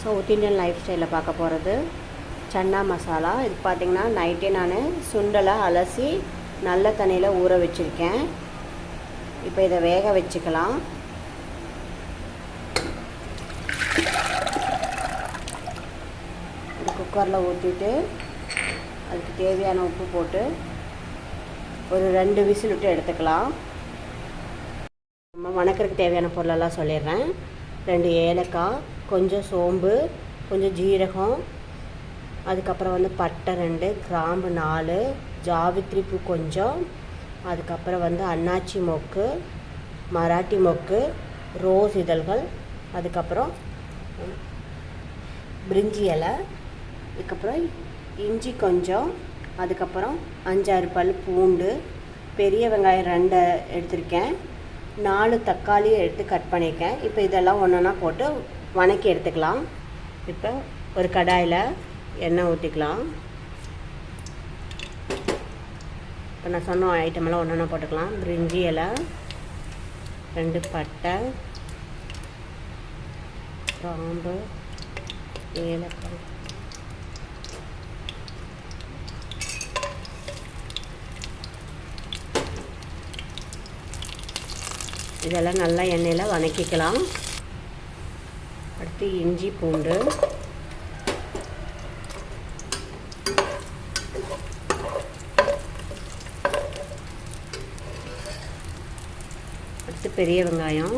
South Indian life ஸ்டைலில் பார்க்க போகிறது சன்னா மசாலா. இது பார்த்திங்கன்னா நைட்டே நான் சுண்டலை அலசி நல்ல தண்ணியில் ஊற வச்சுருக்கேன். இப்போ இதை வேக வச்சுக்கலாம். குக்கரில் ஊற்றிட்டு அதுக்கு தேவையான உப்பு போட்டு ஒரு ரெண்டு விசில் விட்டு எடுத்துக்கலாம். நம்ம வணக்கறதுக்கு தேவையான பொருளெல்லாம் சொல்லிடுறேன். ரெண்டு ஏலக்காய் கொஞ்சம் சோம்பு கொஞ்சம் ஜீரகம் அதுக்கப்புறம் வந்து பட்டை ரெண்டு கிராம்பு நாலு ஜாவித்ரி பூ கொஞ்சம் அதுக்கப்புறம் வந்து அன்னாச்சி மொக்கு மராட்டி மொக்கு ரோஸ் இதழ்கள் அதுக்கப்புறம் பிரிஞ்சி இலை அதுக்கப்புறம் இஞ்சி கொஞ்சம் அதுக்கப்புறம் அஞ்சாறு பல் பூண்டு பெரிய வெங்காயம் ரெண்டை எடுத்திருக்கேன் நாலு தக்காளி எடுத்து கட் பண்ணியிருக்கேன். இப்போ இதெல்லாம் ஒன்று ஒன்றா போட்டு வணக்கி எடுத்துக்கலாம். இப்போ ஒரு கடாயில் எண்ணெய் ஊற்றிக்கலாம் இப்போ நான் சொன்ன ஐட்டமெல்லாம் ஒன்று ஒன்றா போட்டுக்கலாம். பிரிஞ்சி இலை ரெண்டு பட்டை கிராம்பு ஏலக்காய். இதெல்லாம் நல்லா எண்ணெயில் வதக்கிக்கலாம் அடுத்து இஞ்சி பூண்டு. அடுத்து பெரிய வெங்காயம்.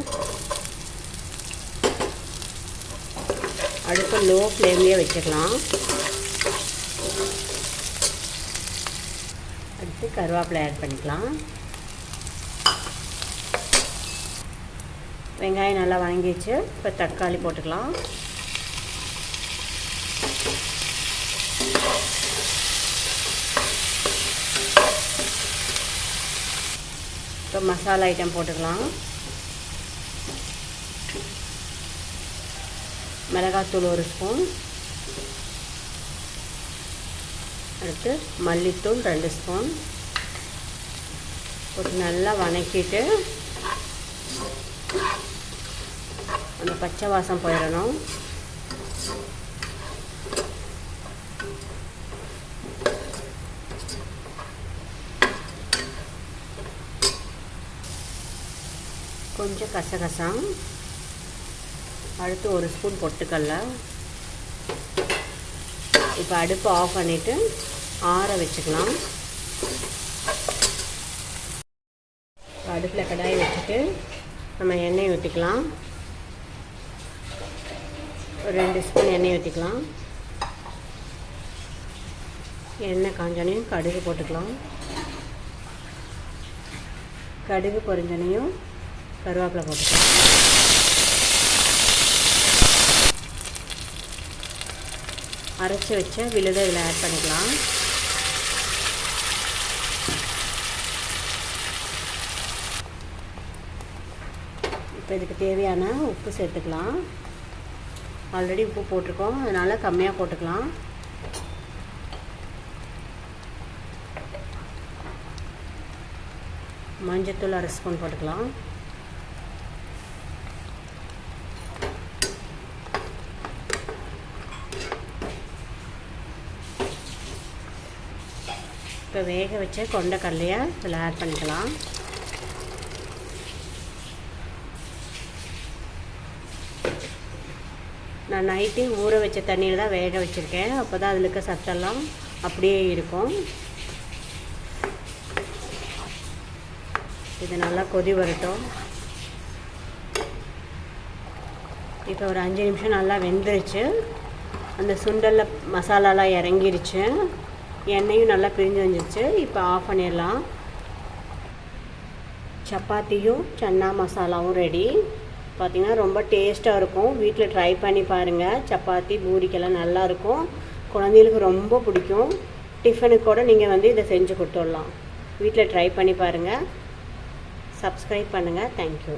அடுப்பு லோ ஃப்ளேம்லேயே வச்சுக்கலாம் அடுத்து கருவேப்பிலை ஆட் பண்ணிக்கலாம். வெங்காயம் நல்லா வதங்கிச்சு இப்போ தக்காளி போட்டுக்கலாம். இப்போ மசாலா ஐட்டம் போட்டுக்கலாம். மிளகாத்தூள் ஒரு ஸ்பூன். அடுத்து மல்லித்தூள் ரெண்டு ஸ்பூன். போட்டு நல்லா வணக்கிட்டு அந்த பச்சை வாசம் போயிடணும். கொஞ்சம் கசகசம். அடுத்து ஒரு ஸ்பூன் பொட்டுக்கல்ல இப்போ அடுப்பு ஆஃப் பண்ணிவிட்டு ஆற வச்சுக்கலாம். அடுப்பில் கடாய் வச்சுட்டு நம்ம எண்ணெய் ஊற்றிக்கலாம். ஒரு ரெண்டு ஸ்பூன் எண்ணெய் ஊற்றிக்கலாம் எண்ணெய் காஞ்சனையும் கடுகு போட்டுக்கலாம். கடுகு பொரிஞ்சனையும் கருவேப்பிலை போட்டுக்கலாம். அரைச்சி வச்ச விழுதை இதில் ஆட் பண்ணிக்கலாம். இப்போ இதுக்கு தேவையான உப்பு சேர்த்துக்கலாம். ஆல்ரெடி உப்பு போட்டிருக்கோம். அதனால் கம்மியாக போட்டுக்கலாம். மஞ்சத்தூள் அரை ஸ்பூன் போட்டுக்கலாம். இப்போ வேக வச்ச கொண்டைக்கடலையை இதில் ஆட் பண்ணிக்கலாம். நான் நைட்டு ஊற வச்ச தண்ணியில் தான் வேக வச்சுருக்கேன். அப்போ தான் அதில் இருக்க சத்தெல்லாம் அப்படியே இருக்கும். இது நல்லா கொதி வரட்டும். இப்போ ஒரு அஞ்சு நிமிஷம் நல்லா வெந்துருச்சு. அந்த சுண்டலில் மசாலாலாம் இறங்கிருச்சு. எண்ணெயும் நல்லா பிரிஞ்சு வந்துருச்சு. இப்போ ஆஃப் பண்ணிடலாம். சப்பாத்தியும் சன்னா மசாலாவும் ரெடி பார்த்திங்கன்னா ரொம்ப டேஸ்ட்டாக இருக்கும். வீட்டில் ட்ரை பண்ணி பாருங்கள் சப்பாத்தி பூரிக்கெல்லாம் நல்லாயிருக்கும் குழந்தைகளுக்கு ரொம்ப பிடிக்கும். டிஃபனுக்கு கூட நீங்கள் வந்து இதை செஞ்சு கொடுத்துடலாம். வீட்டில் ட்ரை பண்ணி பாருங்கள் சப்ஸ்கிரைப் பண்ணுங்கள் தேங்க்யூ